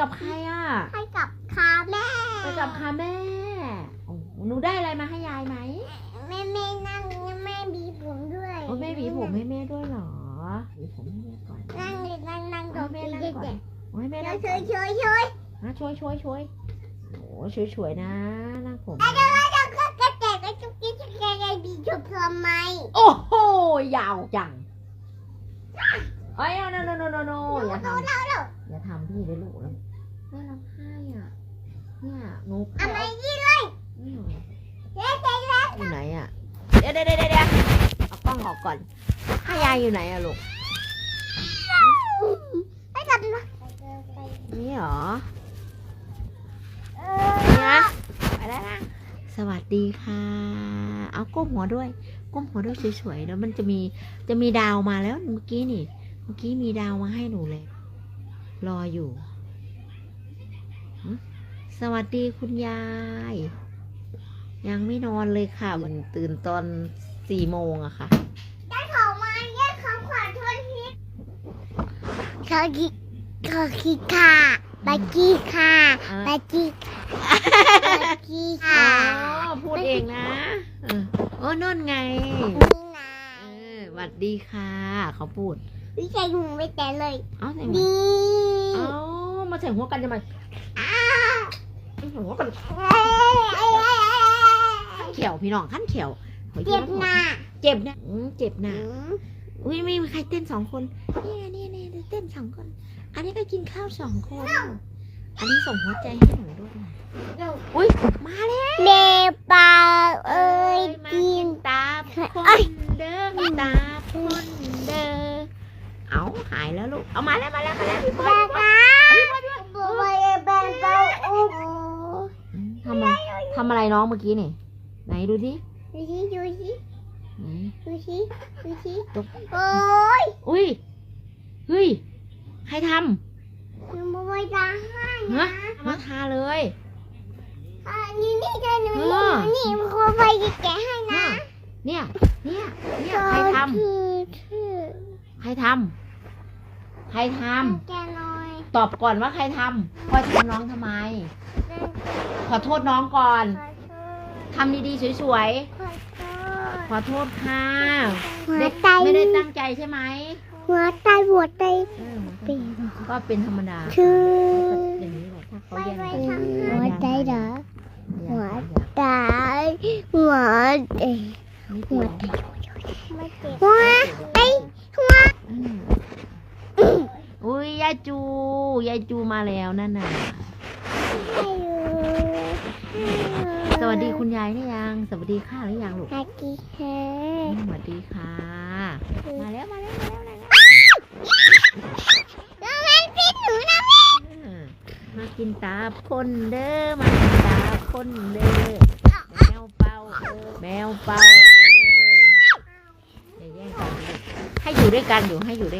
กับใครอะให้กับคาแม่ไปกับคาแม่โอ้หนูได้อะไรมาให้ยายไหมแม่แม่นั่งแม่บีผมด้วยโอ้แม่หวีผมให้แม่ด้วยเหรอหวีผมให้แม่ก่อนนั่งเลยนั่งนั่งตรเอางแม่นี้นั่งก่อนเด็กโอ้ให้ๆแม่เดี๋ยนั่วงช่ก่วอยนช่วยช่วยนะช่วยช่วยช่วยโอ้ช่วยช่วยนะนั่งผมแล้วก็กระแจกแล้วจุกจิ๊กจุกแกไอ้บีชุบทำไมโอ้โหยาวจังเอ้ยโนโนโนโนโนอย่าทำเราเราอย่าทำพี่เลยลูกแล้วแม่ร้องไห้อะเนี่ยหนูเอามายี่อืมเจ๊เจ๊เจ๊อยู่ไหนอะเดี๋ยวเดี๋ยวเดี๋ยวเดี๋ยวเอากล้องออกก่อนให้ยายอยู่ไหนอะลูกให้กันนะนี่เหรอเอนี่อนะไปแล้วนะสวัสดีค่ะ เอาก้มหัวด้วย ก้มหัวด้วยสวยๆแล้วมันจะมีจะมีดาวมาแล้วเมื่อกี้นี่เมื่อกี้มีดาวมาให้หนูเลย รออยู่หึสวัสดีคุณยาย ยังไม่นอนเลยค่ะ มันตื่นตอนสี่โมงอะค่ะ ได้ของมาแยกของขวัญทวนทิศขอกิขอกิค่ะบากี้ค่ะอะบากี้บากี้อ๋ค่ะอพูดเองนะเออโอ้นนไงนี่นะเออสวัสดีค่ะ เขาพูด วิชัยหูไม่แต่เลยเอ้าใส่หัวดีเอ้ามาใส่หัวกันทำไมอ้าใส่หัวกันเอ้ยเอ้ยเอ้ยเอ้ยขั้นเขียวพี่น้องขั้นเขียวขอเจ็บยิ้มหน้าเจ็บนะอืมเจ็บนะอืมอุ้ยไม่มีใครเต้นสองคนเนี่ยเนี่ยเนี่ยเต้นสองคน อันนี้ก็กินข้าวสองคน อันนี้ส่งหัวใจให้หนูด้วยนะอุ้ยมาแล้วเมปลาเอ้ยมากินตาคนเดิมตาคนเดิม เอาหายแล้วลูก เอามาแล้วมาแล้วมาแล้วพี่บอยลพี่บอยปลาบัวแบนเต้าอุ้มทำอะไรทำอะไรน้องเมื่อกี้นี่ไหนดูดิดูสิดูสิดูสิดูสิตกโอ้ยอุ้ยเฮ้ยใครทหนูบัวจะให้นะมาทาเลยนี่นี่จะหนูนี่บัวไปแกะให้นะ เนี่ย เนี่ย เนี่ย ใครทำใครทำ ใครทแกะหน่อยำตอบก่อนว่าใครทำพลอยทำน้องทำไมขอโทษน้องก่อนขอโทษทำดีๆสวยขอโทษๆ ขอโทษค่ะหัวเด็กใจไม่ได้ตั้งใจใช่ไหมหัวใจหัวใจเออเป็นก็เป็นธรรมดาชื่ออย่างนี้แหละถ้าเขาไปแย่งไปกันทำหัวใจเหรออย่าอย่าตายหัวเอ้ยนิดหัเดีวยวใจไม่เจ็บหัวใจหัวอืมอุ้ยยายจู ยายจูมาแล้วนั่นน่ะ สวัสดีคุณยายหรือยัง สวัสดีค่ะหรือยังลูกสวัสดีค่ะอืมสวัสดีค่ะ มาแล้วมาแล้วมาแล้วมาแล้วน้องแม่พี่หนูนะแม่เออมากินตาคนเด้อ มากินตาคนเด้อ แมวเป่าเออแมวเป่าเอออย่าแย่งกันลูกให้อยู่ด้วยกันอยู่ให้อยู่ด้วย